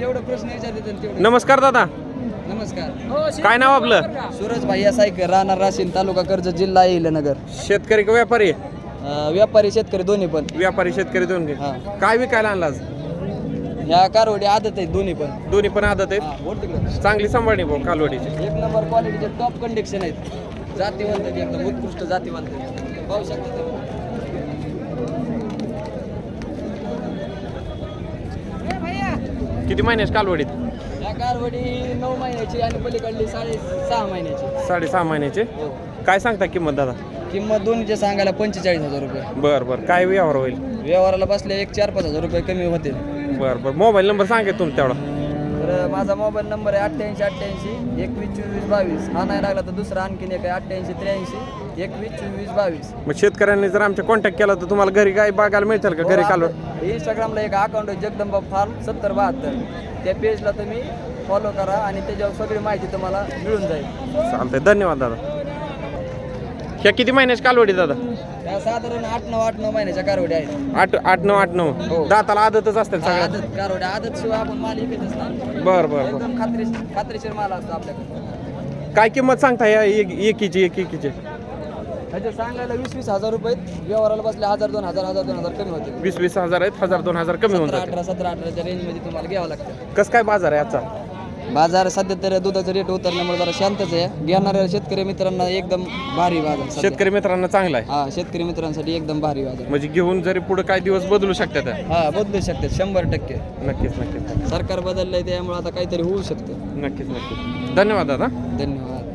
जेवढं प्रश्न विचारले त्यांनी तेवढं. नमस्कार दादा. नमस्कार. काय नाव आपलं? सूरज भाई सायकर राहणार राशीन तालुका कर्जत जिल्हा नगर शेतकरी का व्यापारी? व्यापारी शेतकरी दोन्ही पण. व्यापारी शेतकरी दोन हा. काय विकायला आणला आज? ह्या कारवडी आदत आहेत दोन्ही पण. दोन्ही पण आदत आहेत. हा, बोल तिकडं. चांगली सांभाळणी भाऊ कालवडीची. एक नंबर क्वालिटीचे टॉप कंडिक्शन आहेत. जातीवंत आहेत एकदम उत्कृष्ट जातीवंत आहेत. पाहू शकता तुम्ही. किती महिन्याची कालवडीत या कारवडी नऊ महिन्याची आणि पलीकडली साडे सहा महिन्याची. साडेसहा महिन्याचे. हो. काय सांगता किंमत दादा? किंमत दोन्हीचे सांगायला पंचेचाळीस हजार रुपये. बर बर. काय व्यवहार होईल? व्यवहाराला बसले एक चार पाच हजार रुपये कमी होतील. बर बर. मोबाईल नंबर सांगा तुम तेवढा. तर माझा मोबाईल नंबर आहे अठ्ठ्याऐंशी अठ्ठ्याऐंशी एकवीस चोवीस बावीस. हा नाही लागला तर दुसरा आणखीन एक आहे अठ्ठ्याऐंशी त्र्याऐंशी एकवीस चोवीस बावीस. मग शेतकऱ्यांनी जर आमच्या कॉन्टॅक्ट केला तर तुम्हाला घरी काय बघायला मिळतील का? घरी कालवड इंस्टाग्रामला एक अकाउंट आहे जगदंबा फार्म सत्तर बहात्तर. त्या पेजला तुम्ही फॉलो करा आणि त्याच्यावर सगळी माहिती तुम्हाला मिळून जाईल. चालतंय. धन्यवाद दादा. ह्या किती महिन्याची कालवडी दादा? त्या साधारण आठ नऊ आठ नऊ महिन्याच्या कारवड्या आहेत. आठ आठ नऊ आठ नऊ. हो. दाताला आदतच असतील सगळ्या. आदत कारवड्या आदत शिवाय आपण माल विकतच नाही बर बर बर. एकदम खात्री खात्रीशीर माल असतो आपल्याकडे. काय किंमत सांगता या एक- एकीची एक एकीची? ह्याचे सांगायला वीस वीस हजार रुपये व्यवहाराला बसले हजार दोन हजार हजार दोन हजार कमी होते वीस वीस हजार आहेत हजार दोन हजार कमी होऊन सतरा जाते अठरा सतरा अठराच्या रेंजमध्ये तुम्हाला घ्यावं लागतं. कसं काय बाजार आहे आजचा? बाजार सध्या तर दुधाचा रेट उतरल्यामुळे जरा शांतच आहे. घेणाऱ्या शेतकरी मित्रांना एकदम भारी बाजार सध्या. शेतकरी मित्रांना चांगला आहे. हा शेतकरी मित्रांसाठी एकदम भारी बाजार. म्हणजे घेऊन जरी पुढे काही दिवस बदलू शकतात. हा बदलू शकते शंभर टक्के. नक्कीच नक्कीच. सरकार बदललंय त्यामुळे आता काहीतरी होऊ शकतं. नक्कीच नक्कीच. धन्यवाद दादा. धन्यवाद.